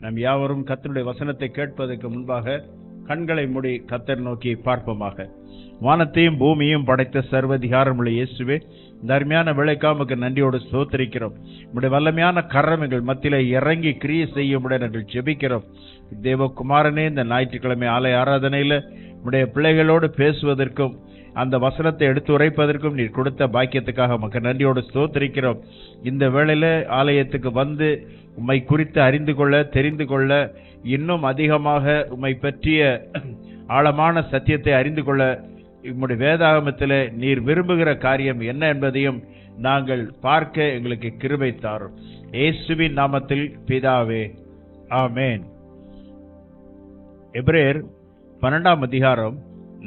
நம் யாவரும் கத்தருடைய வசனத்தை கேட்பதற்கு முன்பாக கண்களை மூடி கத்தர் நோக்கி பார்ப்போமாக. வானத்தையும் பூமியும் படைத்த சர்வதிகாரமுள்ள இயேசுவே தர்மியான விளைக்காமுக்கு விளைக்காமக்கு நன்றியோடு சோத்திருக்கிறோம் உடைய வல்லமையான கரம் எங்கள் மத்தியில இறங்கி கிரியை செய்யும்படி நாங்கள் ஜெபிக்கிறோம். தேவகுமாரனே இந்த ஞாயிற்றுக்கிழமை ஆலய ஆராதனையில உடைய பிள்ளைகளோடு பேசுவதற்கும் அந்த வசனத்தை எடுத்து உரைப்பதற்கும் நீர் கொடுத்த பாக்கியத்துக்காக உமக்கு நன்றியோடு ஸ்தோத்திரிக்கிறோம். இந்த வேளையில் ஆலயத்துக்கு வந்து உம்மை குறித்து அறிந்து கொள்ள தெரிந்து கொள்ள இன்னும் அதிகமாக உம்மை பற்றிய ஆழமான சத்தியத்தை அறிந்து கொள்ள உம்முடைய வேதாகமத்தில் நீர் விரும்புகிற காரியம் என்ன என்பதையும் நாங்கள் பார்க்க எங்களுக்கு கிருபை தாரும். ஏசுவின் நாமத்தில் பிதாவே ஆமேன். எப்ரேர் பன்னெண்டாம் அதிகாரம்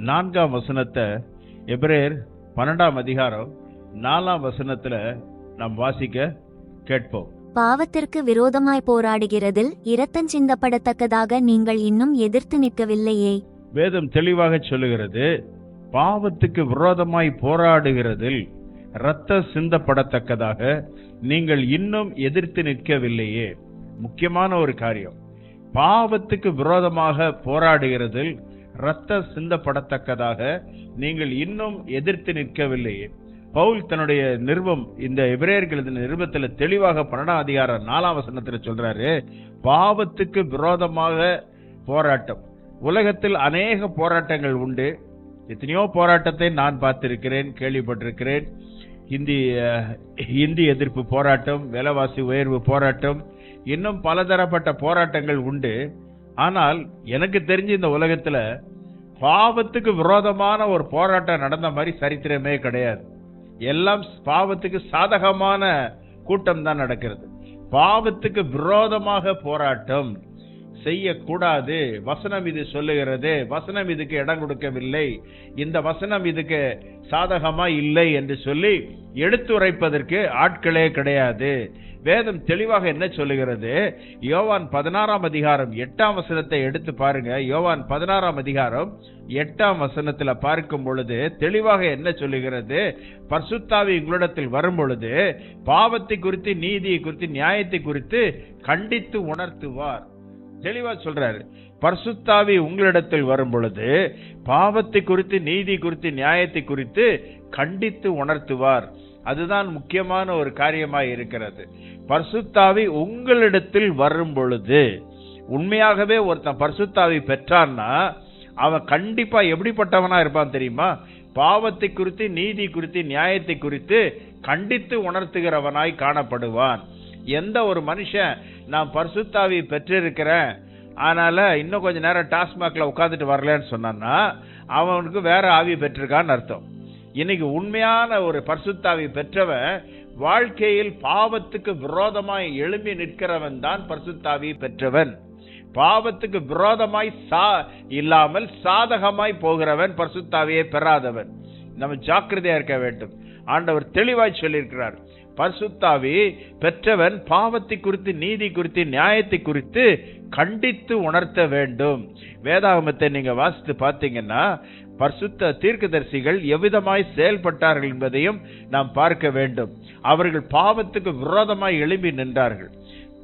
நான்காம் வசனத்தை எப்ரேர் பன்னெண்டாம் அதிகாரம் நாலாம் வசனத்துல நாம் வாசிக்க கேட்போம். பாவத்திற்கு விரோதமாய் போராடுகிறதில் இரத்தம் சிந்தப்படத்தக்கதாக நீங்கள் இன்னும் எதிர்த்து நிற்கவில்லையே. வேதம் தெளிவாக சொல்லுகிறது பாவத்துக்கு விரோதமாய் போராடுகிறதில் இரத்த சிந்தப்படத்தக்கதாக நீங்கள் இன்னும் எதிர்த்து நிற்கவில்லையே. முக்கியமான ஒரு காரியம் பாவத்துக்கு விரோதமாக போராடுகிறதில் இரத்த சிந்தப்படத்தக்கதாக நீங்கள் இன்னும் எதிர்த்து நிற்கவில்லையே பவுல் தன்னுடைய நிருபம் இந்த எபிரேயர்கள் இந்த நிருபத்துல தெளிவாக பன்னெண்டாம் அதிகாரம் நாலாம் வசனத்துல சொல்றாரு பாவத்துக்கு விரோதமாக போராட்டம். உலகத்தில் அநேக போராட்டங்கள் உண்டு. எத்தனையோ போராட்டத்தை நான் பார்த்திருக்கிறேன் கேள்விப்பட்டிருக்கிறேன். இந்தி இந்தி எதிர்ப்பு போராட்டம் விலைவாசி உயர்வு போராட்டம் இன்னும் பலதரப்பட்ட போராட்டங்கள் உண்டு. ஆனால் எனக்கு தெரிஞ்சு இந்த உலகத்துல பாவத்துக்கு விரோதமான ஒரு போராட்டம் நடந்த மாதிரி சரித்திரமே கிடையாது. எல்லாம் பாவத்துக்கு சாதகமான கூட்டம் தான் நடக்கிறது. பாவத்துக்கு விரோதமாக போராட்டம் செய்யக்கூடாது. வசனம் இது சொல்லுகிறது. வசனம் இதுக்கு இடம் கொடுக்கவில்லை. இந்த வசனம் இதுக்கு சாதகமா இல்லை என்று சொல்லி எடுத்துரைப்பதற்கு ஆட்களே கிடையாது. வேதம் தெளிவாக என்ன சொல்லுகிறது? யோவான் பதினாறாம் அதிகாரம் எட்டாம் வசனத்தை எடுத்து பாருங்க. யோவான் பதினாறாம் அதிகாரம் எட்டாம் வசனத்துல பார்க்கும் பொழுது தெளிவாக என்ன சொல்லுகிறது? பர்சுத்தாவி உங்களிடத்தில் வரும் பொழுது பாவத்தை குறித்து நீதியை குறித்து நியாயத்தை குறித்து கண்டித்து உணர்த்துவார். தெளிவா சொல்றாரு. பர்சுத்தாவி உங்களிடத்தில் வரும் பொழுது பாவத்தை குறித்து நீதி குறித்து நியாயத்தை குறித்து கண்டித்து உணர்த்துவார். அதுதான் முக்கியமான ஒரு காரியமாக இருக்கிறது. பரிசுத்தாவி உங்களிடத்தில் வரும் பொழுது உண்மையாகவே ஒருத்தன் பரிசுத்தாவி பெற்றான்னா அவன் கண்டிப்பா எப்படிப்பட்டவனா இருப்பான் தெரியுமா? பாவத்தை குறித்து நீதி குறித்து நியாயத்தை குறித்து கண்டித்து உணர்த்துகிறவனாய் காணப்படுவான். எந்த ஒரு மனுஷன் நான் பரிசுத்தாவி பெற்றிருக்கிறேன் அதனால இன்னும் கொஞ்ச நேரம் டாஸ்மாக்ல உட்காந்துட்டு வரலன்னு சொன்னான்னா அவனுக்கு வேற ஆவி பெற்றிருக்கான்னு அர்த்தம். இன்னைக்கு உண்மையான ஒரு பர்சுத்தாவி பெற்றவன் வாழ்க்கையில் பாவத்துக்கு விரோதமாய் எழும்பி நிற்கிறவன் தான் பரிசுத்தாவி பெற்றவன். பாவத்துக்கு விரோதமாய் சா இல்லாமல் சாதகமாய் போகிறவன் பரிசுத்தாவியை பெறாதவன். நம்ம ஜாக்கிரதையா இருக்க வேண்டும். ஆண்டவர் தெளிவாய் சொல்லியிருக்கிறார். பரிசுத்தாவி பெற்றவன் பாவத்தை குறித்து நீதி குறித்து நியாயத்தை குறித்து கண்டித்து உணர்த்த வேண்டும். வேதாகமத்தை நீங்க வாசித்து பார்த்தீங்கன்னா பரிசுத்த தீர்க்கதரிசிகள் எவ்விதமாய் செயல்பட்டார்கள் என்பதையும் நாம் பார்க்க வேண்டும். அவர்கள் பாவத்துக்கு விரோதமாய் எழும்பி நின்றார்கள்.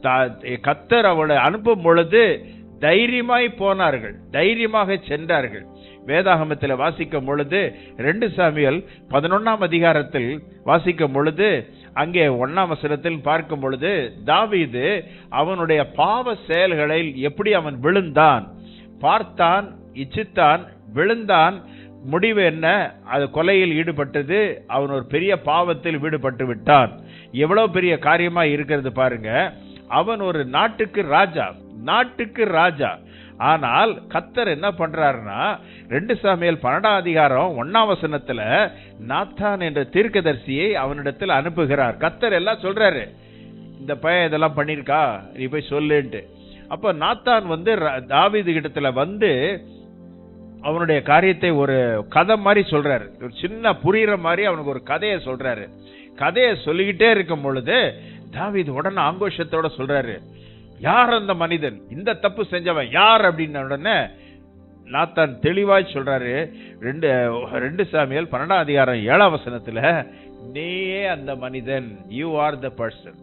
தா- கத்தர் அவளை அனுப்பும் பொழுது தைரியமாய் போனார்கள். தைரியமாக சென்றார்கள். வேதாகமத்தில் வாசிக்கும் பொழுது ரெண்டு சாமியல் பதினொன்னாம் அதிகாரத்தில் வாசிக்கும் பொழுது அங்கே ஒன்னாம் வசனத்தில் பார்க்கும் பொழுது தாவீது அவனுடைய பாவ செயல்களில் எப்படி அவன் விழுந்தான்? பார்த்தான் இச்சித்தான் விழுந்தான். முடிவு என்ன? அது கொலையில் ஈடுபட்டது. அவன் ஒரு பெரிய பாவத்தில் ஈடுபட்டு விட்டான். எவ்வளவு பெரிய காரியமா இருக்கிறது பாருங்க. அவன் ஒரு நாட்டுக்கு ராஜா. நாட்டுக்கு ராஜா. ஆனால் கத்தர் என்ன பண்றாருன்னா ரெண்டு சாமியல் பன்னெண்டாம் அதிகாரம் ஒன்னாம் வசனத்துல நாத்தான் என்ற தீர்க்கதரிசியை அவனிடத்தில் அனுப்புகிறார். கத்தர் எல்லாம் சொல்றாரு இந்த பையன் இதெல்லாம் பண்ணியிருக்கா? நீ போய் சொல்லுன்ட்டு. அப்ப நாத்தான் வந்து ர- தாவீது இடத்துல வந்து அவனுடைய காரியத்தை ஒரு கதை மாதிரி சொல்றாரு. ஒரு சின்ன புரியுற மாதிரி அவனுக்கு ஒரு கதையை சொல்றாரு. கதையை சொல்லிக்கிட்டே இருக்கும் பொழுது தாவீது உடனே ஆங்கோஷத்தோட சொல்றாரு யார் அந்த மனிதன்? இந்த தப்பு செஞ்சவன் யார் அப்படின்ன உடனே நாத்தான் தெளிவாய் சொல்றாரு. ரெண்டு ரெண்டு சாமியல் பன்னெண்டாம் அதிகாரம் ஏழாம் வசனத்துல நீயே அந்த மனிதன் யூ ஆர் த பர்சன்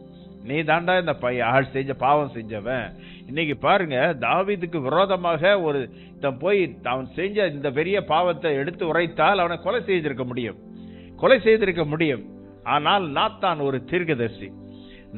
நீ தாண்டா இந்த பையன் ஆள் செஞ்ச பாவம் செஞ்சவன். இன்னைக்கு பாருங்க தாவிதுக்கு விரோதமாக ஒரு தன் போய் அவன் செஞ்ச இந்த பெரிய பாவத்தை எடுத்து உரைத்தால் அவனை கொலை செய்திருக்க முடியும். கொலை செய்திருக்க முடியும். ஆனால் நாத்தான் ஒரு தீர்க்கதர்சி.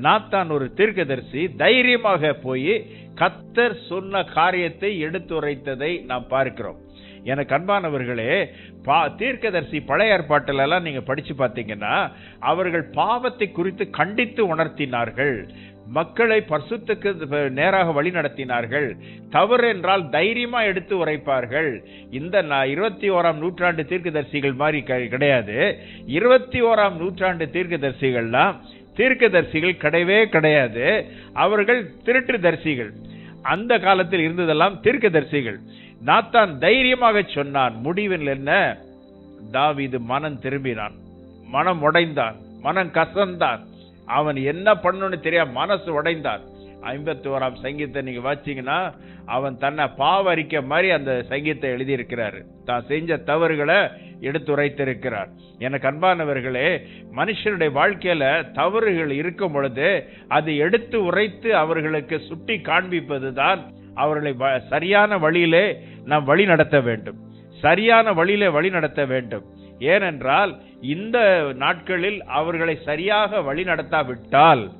நாத்தான் ஒரு தீர்க்கதரிசி தைரியமாக போய் கத்தர் சொன்ன காரியத்தை எடுத்துரைத்ததை நாம் பார்க்கிறோம். எனக்கு அன்பானவர்களே பா தீர்க்கதரிசி பழைய ஏற்பாட்டிலெல்லாம் நீங்கள் படித்து பார்த்தீங்கன்னா அவர்கள் பாவத்தை குறித்து கண்டித்து உணர்த்தினார்கள். மக்களை பர்சுத்துக்கு நேராக வழி நடத்தினார்கள். தவறு என்றால் தைரியமா எடுத்து உரைப்பார்கள். இந்த இருபத்தி ஓராம் நூற்றாண்டு தீர்க்கதரிசிகள் மாதிரி க- கிடையாது. இருபத்தி ஓராம் நூற்றாண்டு தீர்க்கதரிசிகள்லாம் தீர்க்கதரிசிகள் கிடையவே கிடையாது. அவர்கள் திருட்டு தரிசிகள் அந்த காலத்தில் இருந்ததெல்லாம் தீர்க்கதரிசிகள். நாத்தான் தைரியமாக சொன்னான் முடிவில் என்ன? தாவிது மனம் திரும்பினான். மனம் உடைந்தான் மனம் கசந்தான். அவன் என்ன பண்ணணும்னு தெரியாம மனசு உடைந்தான். ஐம்பத்தி ஓராம் சங்கீத்தை நீங்கள் வாச்சீங்கன்னா அவன் தன்னை பாவரிக்க மாதிரி அந்த சங்கீத்தை எழுதியிருக்கிறாரு. தான் செஞ்ச தவறுகளை எடுத்துரைத்திருக்கிறார். எனக்கு அன்பானவர்களே மனுஷனுடைய வாழ்க்கையில தவறுகள் இருக்கும் பொழுது அதை எடுத்து உரைத்து அவர்களுக்கு சுட்டி காண்பிப்பது தான் அவர்களை வ- சரியான வழியிலே நாம் வழி நடத்த வேண்டும். சரியான வழியிலே வழி நடத்த வேண்டும். ஏனென்றால் இந்த நாட்களில் அவர்களை சரியாக வழி நடத்தாவிட்டால்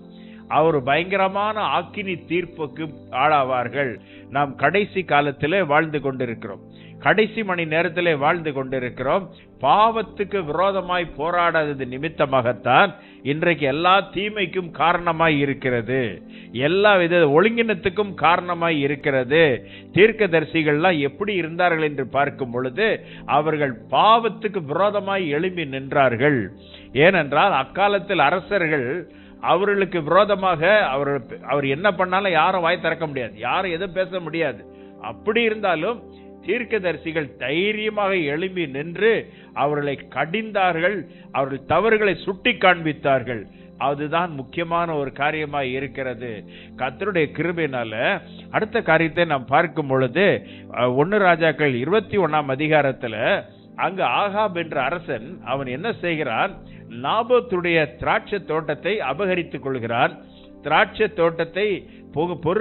அவர் பயங்கரமான ஆக்கினி தீர்ப்புக்கு ஆளாவார்கள். நாம் கடைசி காலத்திலே வாழ்ந்து கொண்டிருக்கிறோம். கடைசி மணி நேரத்திலே வாழ்ந்து கொண்டிருக்கிறோம். பாவத்துக்கு விரோதமாய் போராடாதது நிமித்தமாகத்தான் இன்றைக்கு எல்லா தீமைக்கும் காரணமாய் இருக்கிறது. எல்லா வித ஒழுங்கினத்துக்கும் காரணமாய் இருக்கிறது. தீர்க்கதரிசிகள்லாம் எப்படி இருந்தார்கள் என்று பார்க்கும் பொழுது அவர்கள் பாவத்துக்கு விரோதமாய் எழும்பி நின்றார்கள். ஏனென்றால் அக்காலத்தில் அரசர்கள் அவர்களுக்கு விரோதமாக அவர் அவர் என்ன பண்ணாலும் யாரும் வாய் திறக்க முடியாது. யாரும் எதுவும் பேச முடியாது. அப்படி இருந்தாலும் தீர்க்கதரிசிகள் தைரியமாக எழும்பி நின்று அவர்களை கடிந்தார்கள். அவர்கள் தவறுகளை சுட்டி காண்பித்தார்கள். அதுதான் முக்கியமான ஒரு காரியமாக இருக்கிறது. கத்தருடைய கிருபையினால அடுத்த காரியத்தை நாம் பார்க்கும் பொழுது ஒன்று ஒன்னு ராஜாக்கள் இருபத்தி ஒன்றாம் அதிகாரத்தில் அங்கு ஆகாப் என்ற அரசன் அவன் என்ன செய்கிறான்? நாபோத்துடைய திராட்சை தோட்டத்தை அபகரித்துக் கொள்கிறான் திராட்சை தோட்டத்தை பொரு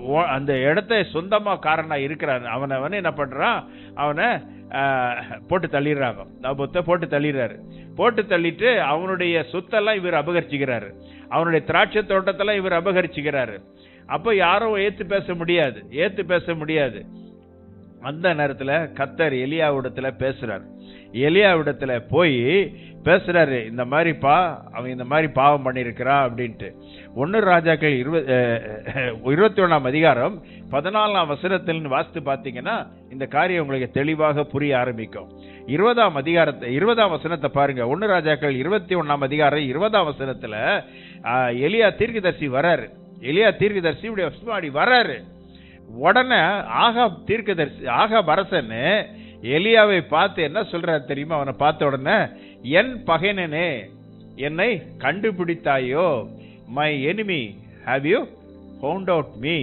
ஓ- அந்த இடத்தை சொந்தமாக காரனா இருக்கிறான். அவனை அவன் என்ன பண்ணுறான் அவனை போட்டு தள்ளிடுறாங்க நாபோத்தை போட்டு தள்ளிடுறாரு. போட்டு தள்ளிட்டு அவனுடைய சொத்தெல்லாம் இவர் அபகரிச்சுக்கிறாரு. அவனுடைய திராட்சை தோட்டத்தெல்லாம் இவர் அபகரிச்சுக்கிறாரு. அப்போ யாரும் ஏற்று பேச முடியாது. ஏற்று பேச முடியாது. அந்த நேரத்தில் கத்தர் எலியாவிடத்தில் பேசுகிறார் எலியாவிடத்தில் போய் பேசுறாரு இந்த மாதிரிப்பா அவன் இந்த மாதிரி பாவம் பண்ணியிருக்கிறான் அப்படின்ட்டு. ஒன்று ராஜாக்கள் இருபது இருபத்தி ஒன்றாம் அதிகாரம் பதினாலாம் வசனத்தில் வாசித்து பார்த்தீங்கன்னா இந்த காரியம் உங்களுக்கு தெளிவாக புரிய ஆரம்பிக்கும். இருபதாம் அதிகாரத்தை இருபதாம் வசனத்தை பாருங்க. ஒன்று ராஜாக்கள் இருபத்தி ஒன்றாம் அதிகாரம் இருபதாம் வசனத்தில் எலியா தீர்க்கதர்சி வராரு. எலியா தீர்க்கதர்சி இப்படி பின்னாடி வராரு. உடனே ஆகா தீர்க்கதர்சி ஆகா பரசன்னு எலியாவை பார்த்து என்ன சொல்றாரு தெரியுமா? அவனை பார்த்த உடனே என் பகைனனே என்னை கண்டுபிடித்தாயோ? My enemy have you found out me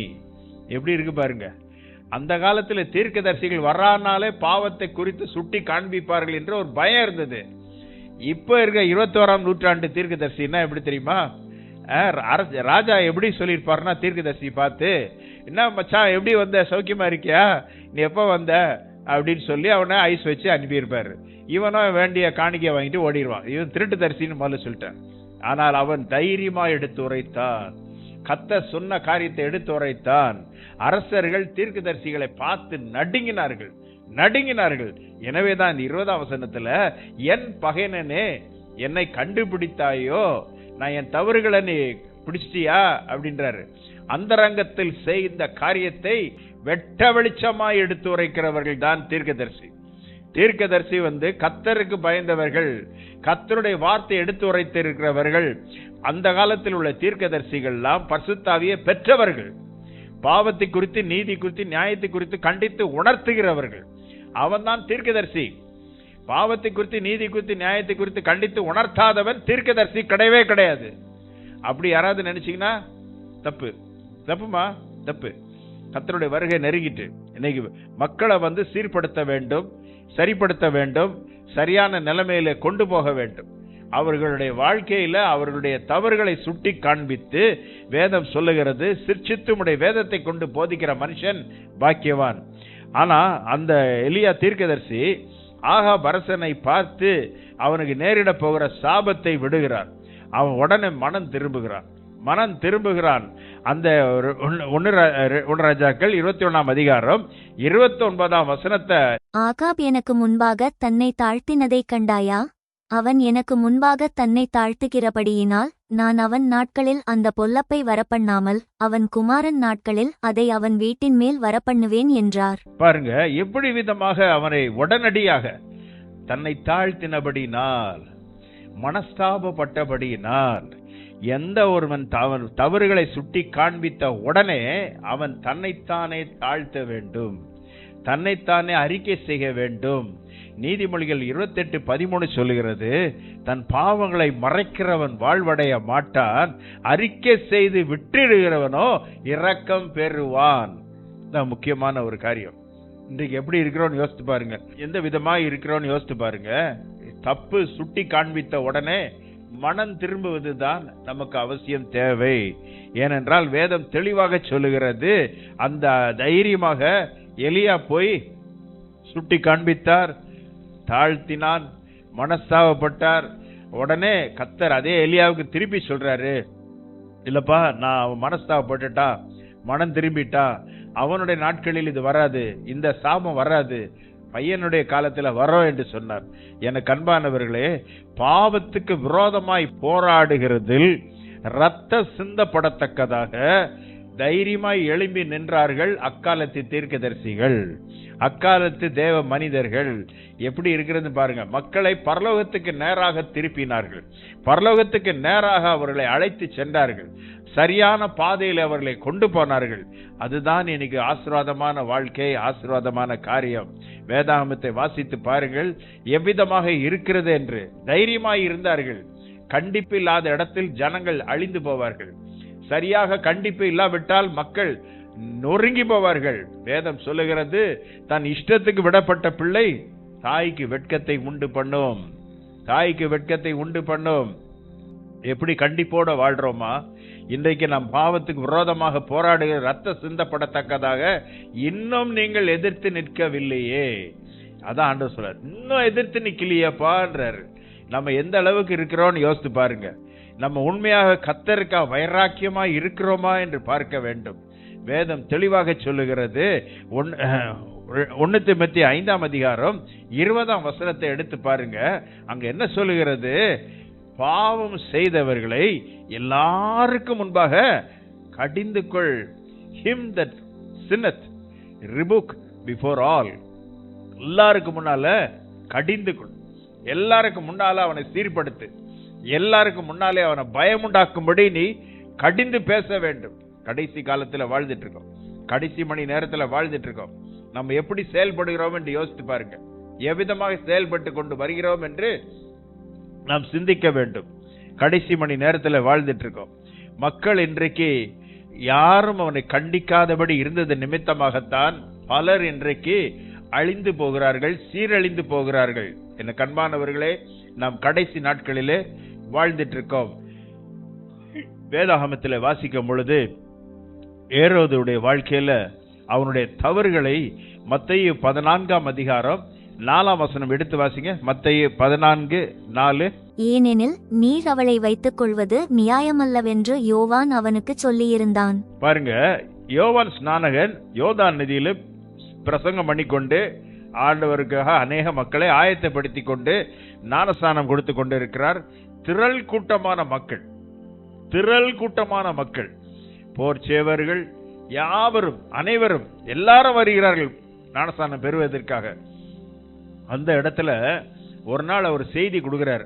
எப்படி இருக்கு பாருங்க. அந்த காலத்தில் தீர்க்கதரிசிகள் வர்றானாலே பாவத்தை குறித்து சுட்டி காண்பிப்பார்கள் என்ற ஒரு பயம் இருந்தது. இப்போ இருக்க இருபத்தோராம் நூற்றாண்டு தீர்க்கதரிசின்னா எப்படி தெரியுமா? ராஜா எப்படி சொல்லியிருப்பாருன்னா தீர்க்கதரிசி பார்த்து என்ன மச்சான் எப்படி வந்த? சௌக்கியமா இருக்கியா? நீ எப்போ வந்த? அப்படின்னு சொல்லி அவனை ஐஸ் வச்சு அனுப்பியிருப்பாரு. இவனும் வேண்டிய காணிக்கை வாங்கிட்டு ஓடிடுவான். இவன் திருட்டு தரிசின்னு முதல்ல சொல்லிட்டேன். ஆனால் அவன் தைரியமா எடுத்து உரைத்தான். கத்த சொன்ன காரியத்தை எடுத்து உரைத்தான். அரசர்கள் தீர்க்கதரிசிகளை பார்த்து நடுங்கினார்கள். நடுங்கினார்கள். எனவேதான் இந்த இருபதாம் வசனத்துல என் பகைனனே என்னை கண்டுபிடித்தாயோ? நான் என் தவறுகளை நீ பிடிச்சிட்டியா? அப்படின்றாரு. அந்தரங்கத்தில் செய்த காரியத்தை வெட்ட வெளிச்சமாய் எடுத்து உரைக்கிறவர்கள் தான் தீர்க்கதரிசி. தீர்க்கதரிசி வந்து கத்தருக்கு பயந்தவர்கள் கத்தருடைய வார்த்தை எடுத்து உரைத்திருக்கிறவர்கள் அந்த காலத்தில் உள்ள தீர்க்கதரிசிகள்லாம் பரிசுத்தாவியை பெற்றவர்கள். பாவத்தை குறித்து நீதி குறித்து நியாயத்தை குறித்து கண்டித்து உணர்த்துகிறவர்கள். அவன்தான் தீர்க்கதரிசி. பாவத்தை குறித்து நீதி குறித்து நியாயத்தை குறித்து கண்டித்து உணர்த்தாதவன் தீர்க்கதரிசி கிடையவே கிடையாது. அப்படி யாராவது நினைச்சீங்கன்னா தப்பு. தப்புமா? தப்பு. கத்தருடைய வருகை நெருங்கிட்டு இன்னைக்கு மக்களை வந்து சீர்படுத்த வேண்டும். சரிப்படுத்த வேண்டும் சரியான நிலைமையில கொண்டு போக வேண்டும். அவர்களுடைய வாழ்க்கையில அவர்களுடைய தவறுகளை சுட்டி காண்பித்து வேதம் சொல்லுகிறது சிற்சித்துமுடைய வேதத்தை கொண்டு போதிக்கிற மனுஷன் பாக்கியவான். ஆனா அந்த எலியா தீர்க்கதரிசி ஆகா பரசனை பார்த்து அவனுக்கு நேரிட போகிற சாபத்தை விடுகிறார். அவன் உடனே மனம் திரும்புகிறான். மனம் திரும்புகிறான். அந்த ஒன்னு ராஜாக்கள் இருபத்தி ஒண்ணாம் அதிகாரம் இருபத்தி ஒன்பதாம் வசனத்தை ஆகாப் எனக்கு முன்பாக தன்னை தாழ்த்தினதைக் கண்டாயா? அவன் எனக்கு முன்பாக தன்னை தாழ்த்துகிறபடியினால் நான் அவன் நாட்களில் அந்த பொல்லப்பை வரப்பண்ணாமல் அவன் குமாரன் நாட்களில் அதை அவன் வீட்டின் மேல் வரப்பண்ணுவேன் என்றார். பாருங்க எப்படி விதமாக அவனை உடனடியாக தன்னை தாழ்த்தினபடினால் மனஸ்தாபப்பட்டபடியினால் எந்த ஒருவன் தவறு தவறுகளை சுட்டி காண்பித்த உடனே அவன் தன்னைத்தானே தாழ்த்த வேண்டும். தன்னைத்தானே அறிக்கை செய்ய வேண்டும். நீதிமொழிகள் இருபத்தெட்டு பதிமூணு சொல்லுகிறது தன் பாவங்களை மறைக்கிறவன் வாழ்வடைய மாட்டான் அறிக்கை செய்து விற்றிடுகிறவனோ இரக்கம் பெறுவான். தான் முக்கியமான ஒரு காரியம். இன்றைக்கு எப்படி இருக்கிறோம்னு யோசித்து பாருங்க. எந்த விதமாக இருக்கிறோன்னு யோசித்து பாருங்க. தப்பு சுட்டி காண்பித்த உடனே மனம் திரும்புவது தான் நமக்கு அவசியம் தேவை. ஏனென்றால் வேதம் தெளிவாக சொல்லுகிறது. அந்த தைரியமாக எலியா போய் சுட்டி காண்பித்தார். தாழ்த்தினான் மனஸ்தாபப்பட்டார். உடனே கத்தர் அதே எலியாவுக்கு திருப்பி சொல்றாரு. இல்லப்பா நான் அவன் மனஸ்தாபப்பட்டுட்டா மனம் திரும்பிட்டா அவனுடைய நாட்களில் இது வராது இந்த சாபம் வராது. பையனுடைய காலத்துல வரோம் என்று சொன்னார். எனக்கு அன்பானவர்களே பாவத்துக்கு விரோதமாய் போராடுகிறதில் ரத்த சிந்தப்படத்தக்கதாக தைரியமாய் எழும்பி நின்றார்கள் அக்காலத்து தீர்க்கதரிசிகள். அக்காலத்து தேவ மனிதர்கள். எப்படி இருக்கிறது பாருங்க. மக்களை பரலோகத்துக்கு நேராக திருப்பினார்கள். பரலோகத்துக்கு நேராக அவர்களை அழைத்து சென்றார்கள். சரியான பாதையில் அவர்களை கொண்டு போனார்கள். அதுதான் இன்னைக்கு ஆசீர்வாதமான வாழ்க்கை ஆசீர்வாதமான காரியம். வேதாகமத்தை வாசித்து பாருங்கள். எவ்விதமாக இருக்கிறது என்று தைரியமாய் இருந்தார்கள். கண்டிப்பில்லாத இடத்தில் ஜனங்கள் அழிந்து போவார்கள். சரியாக கண்டிப்பு இல்லாவிட்டால் மக்கள் நொறுங்கி போவார்கள். வேதம் சொல்லுகிறது தன் இஷ்டத்துக்கு விடப்பட்ட பிள்ளை தாய்க்கு வெட்கத்தை உண்டு பண்ணும். தாய்க்கு வெட்கத்தை உண்டு பண்ணும். எப்படி கண்டிப்போட வாழ்றோமா? இன்றைக்கு நாம் பாவத்துக்கு விரோதமாக போராடுகிற ரத்த சிந்தப்படத்தக்கதாக இன்னும் நீங்கள் எதிர்த்து நிற்கவில்லையே. அதான் ஆண்டவர் சொல்றார் இன்னும் எதிர்த்து நிக்கலையேப்பான்றாரு நம்ம எந்த அளவுக்கு இருக்கிறோம்னு யோசித்து பாருங்க. நம்ம உண்மையாக கத்தருக்கா வைராக்கியமா இருக்கிறோமா என்று பார்க்க வேண்டும். வேதம் தெளிவாக சொல்லுகிறது. ஒன் ஒன்னு திமுத்தி ஐந்தாம் அதிகாரம் இருபதாம் வசனத்தை எடுத்து பாருங்க. அங்க என்ன சொல்லுகிறது? பாவம் செய்தவர்களை எல்லாருக்கும் முன்பாக கடிந்து கொள். Him that sinneth rebuke before all எல்லாருக்கும் முன்னால கடிந்து கொள். எல்லாருக்கும் முன்னால அவனை சீர்படுத்து. எல்லாருக்கும் முன்னாலே அவனை பயமுண்டாக்கும்படி நீ கடிந்து பேச வேண்டும். கடைசி காலத்தில் வாழ்ந்துட்டு இருக்கோம். கடைசி மணி நேரத்தில் வாழ்ந்துட்டு இருக்கோம். நம்ம எப்படி செயல்படுகிறோம் என்று யோசித்து பாருங்க. எவ்விதமாக செயல்பட்டு கொண்டு வருகிறோம் என்று நாம் சிந்திக்க வேண்டும். கடைசி மணி நேரத்தில் வாழ்ந்துட்டு இருக்கோம். மக்கள் இன்றைக்கு யாரும் அவனை கண்டிக்காதபடி இருந்தது நிமித்தமாகத்தான் பலர் இன்றைக்கு அழிந்து போகிறார்கள் சீரழிந்து போகிறார்கள். என்ன கண்மானவர்களே நாம் கடைசி நாட்களிலே வாழ்ந்துட்டு இருக்கோம் வேதாகமத்தில் வாசிக்கும் பொழுது ஏரோதுடைய வாழ்க்கையில அவனுடைய தவறுகளை மத்தேயு பதினான்காம் அதிகாரம் நாலாம் வசனம் எடுத்து வாசிங்க. மத்தேயு பதினான்கு நாலு. ஏனெனில் நீர் அவளை வைத்துக் கொள்வது நியாயமல்லவென்று யோவான் அவனுக்குச் சொல்லியிருந்தான். பாருங்க யோவான் ஸ்நானகன் யோதான் நதியில பிரசங்கம் பண்ணிக்கொண்டு ஆண்டவருக்காக அநேக மக்களை ஆயத்தப்படுத்தி கொண்டு ஞானஸ்தானம் கொடுத்து கொண்டு இருக்கிறார் திரள் கூட்டமான மக்கள். திரள் கூட்டமான மக்கள். போர் சேவர்கள் யாவரும் அனைவரும் எல்லாரும் வருகிறார்கள். ஞானஸ்தானம் பெறுவதற்காக. அந்த இடத்துல ஒரு நாள் அவர் செய்தி கொடுக்கிறார்.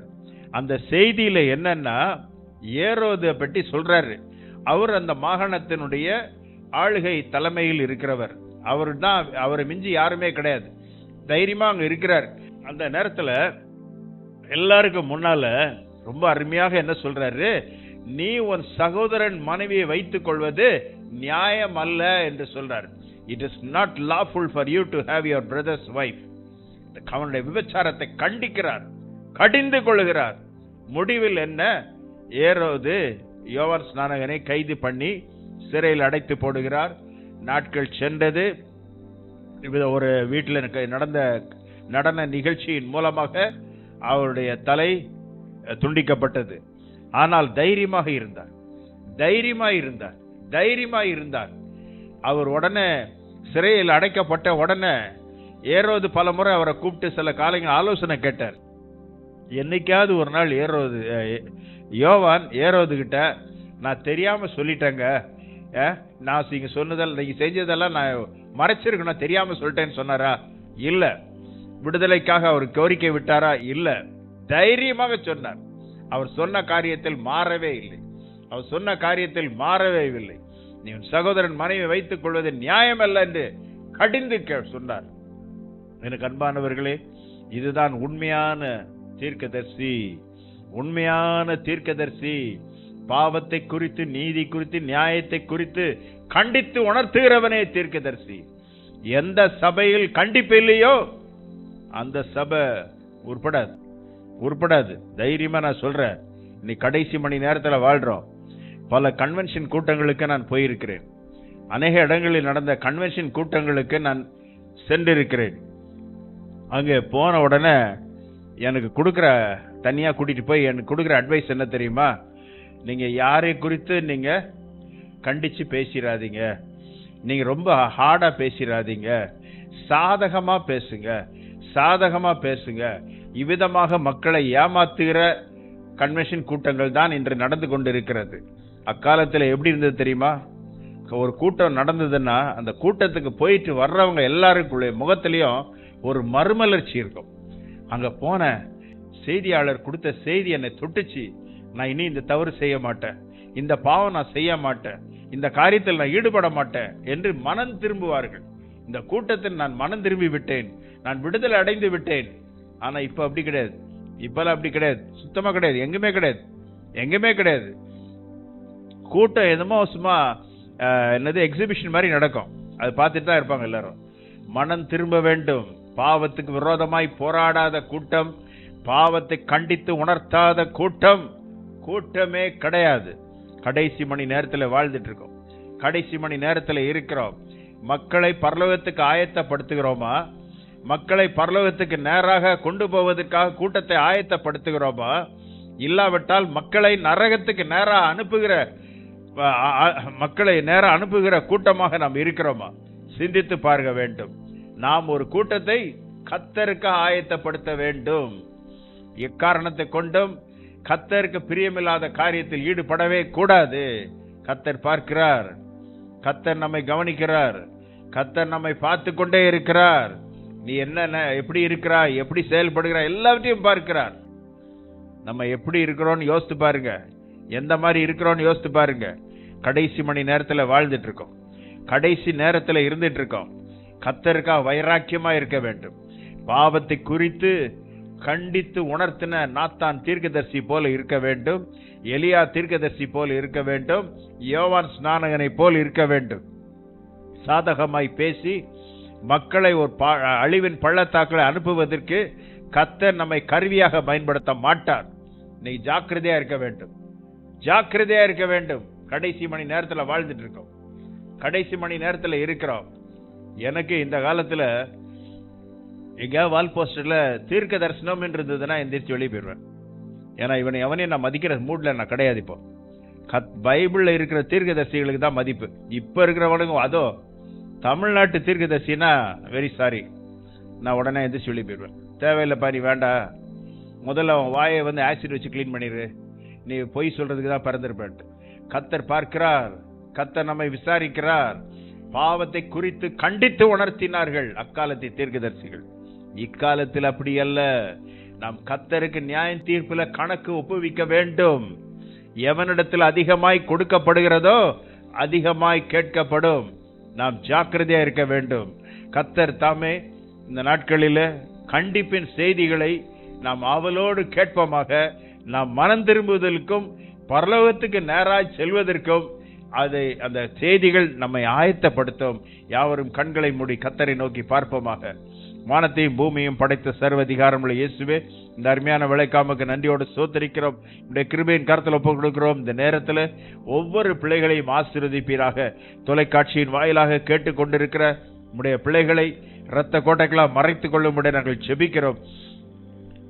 அந்த செய்தியில என்னன்னா ஏரோதை பற்றி சொல்றாரு. அவர் அந்த மாகாணத்தினுடைய ஆளுகை தலைமையில் இருக்கிறவர். அவர் தான் அவரை மிஞ்சி யாருமே கிடையாது. தைரியமா அங்க இருக்கிறார். அந்த நேரத்துல எல்லாருக்கும் முன்னால ரொம்ப அருமையாக என்ன சொல்றாரு? நீ உன் சகோதரன் மனைவியை வைத்துக் கொள்வது நியாயம் அல்ல என்று சொல்றார். It is not lawful for you to have your brother's wife அவனுடைய விபச்சாரத்தை கண்டிக்கிறார் கடிந்து கொள்கிறார். முடிவில் என்ன? ஏறோது யோவர் ஸ்நானகனை கைது பண்ணி சிறையில் அடைத்து போடுகிறார். நாட்கள் சென்றது. இது ஒரு வீட்டில் நடந்த நடன நிகழ்ச்சியின் மூலமாக அவருடைய தலை துண்டிக்கப்பட்டது. ஆனால் தைரியமாக இருந்தார். தைரியமாக இருந்தார். தைரியமாக இருந்தார். அவர் உடனே சிறையில் அடைக்கப்பட்ட உடனே ஏறோது பல முறை அவரை கூப்பிட்டு சில காலங்கள் ஆலோசனை கேட்டார். என்னைக்காவது ஒரு நாள் ஏறோது யோவான் ஏறோதுகிட்ட நான் தெரியாமல் சொல்லிட்டேங்க. நான் நீங்கள் சொன்னதெல்லாம் நீங்கள் செஞ்சதெல்லாம் நான் மறைச்சிருக்கணும் தெரியாமல் சொல்லிட்டேன்னு சொன்னாரா? இல்லை. விடுதலைக்காக அவர் கோரிக்கை விட்டாரா? இல்லை. தைரியமாக சொன்னார். அவர் சொன்ன காரியத்தில் மாறவே இல்லை. அவர் சொன்ன காரியத்தில் மாறவே இல்லை. நீ உன் சகோதரன் மனைவி வைத்துக் கொள்வது நியாயமல்ல என்று கடிந்து சொன்னார். எனக்கு அன்பானவர்களே இதுதான் உண்மையான தீர்க்கதர்சி. உண்மையான தீர்க்கதரிசி. பாவத்தை குறித்து நீதி குறித்து நியாயத்தை குறித்து கண்டித்து உணர்த்துகிறவனே தீர்க்கதரிசி. எந்த சபையில் கண்டிப்பு இல்லையோ அந்த சபை உட்பட உருப்படாது. தைரியமா நான் சொல்றேன். இன்னைக்கு கடைசி மணி நேரத்தில் வாழ்றோம். பல கன்வென்ஷன் கூட்டங்களுக்கு நான் போயிருக்கிறேன். அநேக இடங்களில் நடந்த கன்வென்ஷன் கூட்டங்களுக்கு நான் சென்றிருக்கிறேன். அங்கே போன உடனே எனக்கு கொடுக்குற தனியாக கூட்டிகிட்டு போய் எனக்கு கொடுக்குற அட்வைஸ் என்ன தெரியுமா? நீங்கள் யாரை குறித்து நீங்கள் கண்டித்து பேசிடாதீங்க நீங்கள் ரொம்ப ஹார்டாக பேசிடாதீங்க சாதகமாக பேசுங்க. சாதகமாக பேசுங்க. இவ்விதமாக மக்களை ஏமாத்துகிற கன்வென்ஷன் கூட்டங்கள் தான் இன்று நடந்து கொண்டிருக்கிறது. அக்காலத்தில் எப்படி இருந்தது தெரியுமா? ஒரு கூட்டம் நடந்ததுன்னா அந்த கூட்டத்துக்கு போயிட்டு வர்றவங்க எல்லாருக்குள்ளே முகத்திலையும் ஒரு மறுமலர்ச்சி இருக்கும். அங்க போன செய்தியாளர் கொடுத்த செய்தி என்னை தொட்டுச்சு. நான் இனி இந்த தவறு செய்ய மாட்டேன். இந்த பாவம் நான் செய்ய மாட்டேன். இந்த காரியத்தில் நான் ஈடுபட மாட்டேன் என்று மனம் திரும்புவார்கள். இந்த கூட்டத்தில் நான் மனம் திரும்பி விட்டேன் நான் விடுதலை அடைந்து விட்டேன். ஆனா இப்ப அப்படி கிடையாது. இப்பெல்லாம் அப்படி கிடையாது. சுத்தமா கிடையாது. எங்குமே கிடையாது. எங்குமே கிடையாது. கூட்டம் என்னமோ சும்மா என்னது எக்ஸிபிஷன் மாதிரி நடக்கும். அது பார்த்துட்டு தான் இருப்பாங்க எல்லாரும். மனம் திரும்ப வேண்டும். பாவத்துக்கு விரோதமாய் போராடாத கூட்டம் பாவத்தை கண்டித்து உணர்த்தாத கூட்டம் கூட்டமே கிடையாது. கடைசி மணி நேரத்தில் வாழ்ந்துட்டு இருக்கோம். கடைசி மணி நேரத்தில் இருக்கிறோம். மக்களை பரலோகத்துக்கு ஆயத்தப்படுத்துகிறோமா? மக்களை பரலோகத்துக்கு நேராக கொண்டு போவதற்காக கூட்டத்தை ஆயத்தப்படுத்துகிறோமா இல்லாவிட்டால் மக்களை நரகத்துக்கு நேராக அனுப்புகிற மக்களை நேராக அனுப்புகிற கூட்டமாக நாம் இருக்கிறோமா? சிந்தித்து பார்க்க வேண்டும். நாம் ஒரு கூட்டத்தை கத்தருக்கு ஆயத்தப்படுத்த வேண்டும். எக்காரணத்தை கொண்டும் கத்தருக்கு பிரியமில்லாத காரியத்தில் ஈடுபடவே கூடாது. கத்தர் பார்க்கிறார். கத்தர் நம்மை கவனிக்கிறார். கத்தர் நம்மை பார்த்து கொண்டே இருக்கிறார். நீ என்ன எப்படி இருக்கிறாய் எப்படி செயல்படுகிறாய் எல்லாவற்றையும் பார்க்கிறார். நம்ம எப்படி இருக்கிறோம்னு யோசித்து பாருங்க. எந்த மாதிரி இருக்கிறோம்னு யோசித்து பாருங்க. கடைசி மணி நேரத்தில் வாழ்ந்துட்டு இருக்கோம் கடைசி நேரத்தில் இருந்துட்டு இருக்கோம் கத்தருக்கா வைராக்கியமா இருக்க வேண்டும். பாவத்தை குறித்து கண்டித்து உணர்த்தின நாத்தான் தீர்க்கதர்சி போல இருக்க வேண்டும். எலியா தீர்க்கதர்சி போல இருக்க வேண்டும். யோவான் ஸ்நானகனை போல் இருக்க வேண்டும். சாதகமாய் பேசி மக்களை ஒரு அழிவின் பள்ளத்தாக்களை அனுப்புவதற்கு கத்தர் நம்மை கருவியாக பயன்படுத்த மாட்டார். நீ ஜாக்கிரதையா இருக்க வேண்டும். ஜாக்கிரதையா இருக்க வேண்டும். கடைசி மணி நேரத்துல வாழ்ந்துட்டு இருக்கோம். கடைசி மணி நேரத்துல இருக்கிறோம். எனக்கு இந்த காலத்துல எங்கேயா வால் போஸ்டர்ல தீர்க்க தரிசனம் இருந்ததுன்னா எந்திரிச்சு வெளியே போயிடுவேன். ஏன்னா இவனை எவனையும் நான் மதிக்கிற மூட்ல நான் கிடையாது இப்போ. கத் பைபிள்ல இருக்கிற தீர்க்கதரிசிகளுக்கு தான் மதிப்பு. இப்போ இருக்கிறவனுக்கும் அதோ தமிழ்நாட்டு தீர்க்கதர்சினா வெரி சாரி நான் உடனே எந்திரிச்சு வெளியே போயிடுவேன். தேவையில்லைப்பா நீ வேண்டாம் முதல்ல அவன் வாயை வந்து ஆசிட் வச்சு க்ளீன் பண்ணிடு நீ பொய் சொல்றதுக்கு தான் பிறந்திருப்பேன்ட்டு. கத்தர் பார்க்கிறார். கத்தர் நம்மை விசாரிக்கிறார். பாவத்தை குறித்து கண்டித்து உணர்த்தினார்கள் அக்காலத்தை தீர்க்கதரிசிகள். இக்காலத்தில் அப்படி அல்ல. நாம் கத்தருக்கு நியாய தீர்ப்புல கணக்கு ஒப்புவிக்க வேண்டும். எவனிடத்தில் அதிகமாய் கொடுக்கப்படுகிறதோ அதிகமாய் கேட்கப்படும். நாம் ஜாக்கிரதையா இருக்க வேண்டும். கத்தர் தாமே இந்த நாட்களில் கண்டிப்பின் செய்திகளை நாம் ஆவலோடு கேட்போமாக. நாம் மனம் திரும்புவதற்கும் பரலோகத்துக்கு நேராய் செல்வதற்கும் அதை அந்த செய்திகள் நம்மை ஆயத்தப்படுத்தும். யாவரும் கண்களை மூடி கத்தரை நோக்கி பார்ப்போமாக. வானத்தையும் பூமியும் படைத்த சர்வதிகாரமுள்ள இயேசுவே இந்த அருமையான விளைக்காமக்கு நன்றியோடு சோத்தரிக்கிறோம். இந்த கிருபையின் கருத்தில் ஒப்புக் கொடுக்கிறோம். இந்த நேரத்தில் ஒவ்வொரு பிள்ளைகளையும் ஆசீர்வதிப்பீராக. தொலைக்காட்சியின் வாயிலாக கேட்டுக்கொண்டிருக்கிற நம்முடைய பிள்ளைகளை இரத்த கோட்டைகளாக மறைத்துக் கொள்ளும்படி நாங்கள் செபிக்கிறோம்.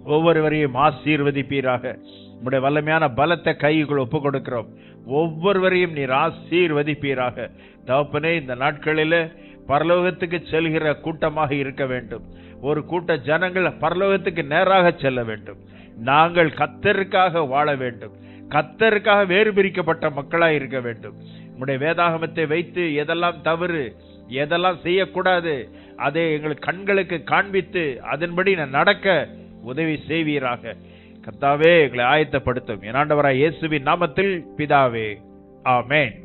ஒவ்வொருவரையும் ஆசீர்வதிப்பீராக. உடைய வல்லமையான பலத்த கைக்குள் ஒப்புக் கொடுக்கிறோம் ஒவ்வொருவரையும் நீர் ஆசீர்வதிப்பீராக. தகப்பனே இந்த நாட்களில் பரலோகத்துக்கு செல்கிற கூட்டமாக இருக்க வேண்டும். ஒரு கூட்ட ஜனங்கள் பரலோகத்துக்கு நேராக செல்ல வேண்டும். நாங்கள் கத்தருக்காக வாழ வேண்டும். கத்தருக்காக வேறு பிரிக்கப்பட்ட மக்களாக இருக்க வேண்டும். உம்முடைய வேதாகமத்தை வைத்து எதெல்லாம் தவறு எதெல்லாம் செய்யக்கூடாது அதை எங்கள் கண்களுக்கு காண்பித்து அதன்படி நான் நடக்க உதவி செய்வீராக. கர்த்தாவே எங்களை ஆயத்தப்படுத்தும். என் இயேசுவின் நாமத்தில் பிதாவே. ஆமேன்.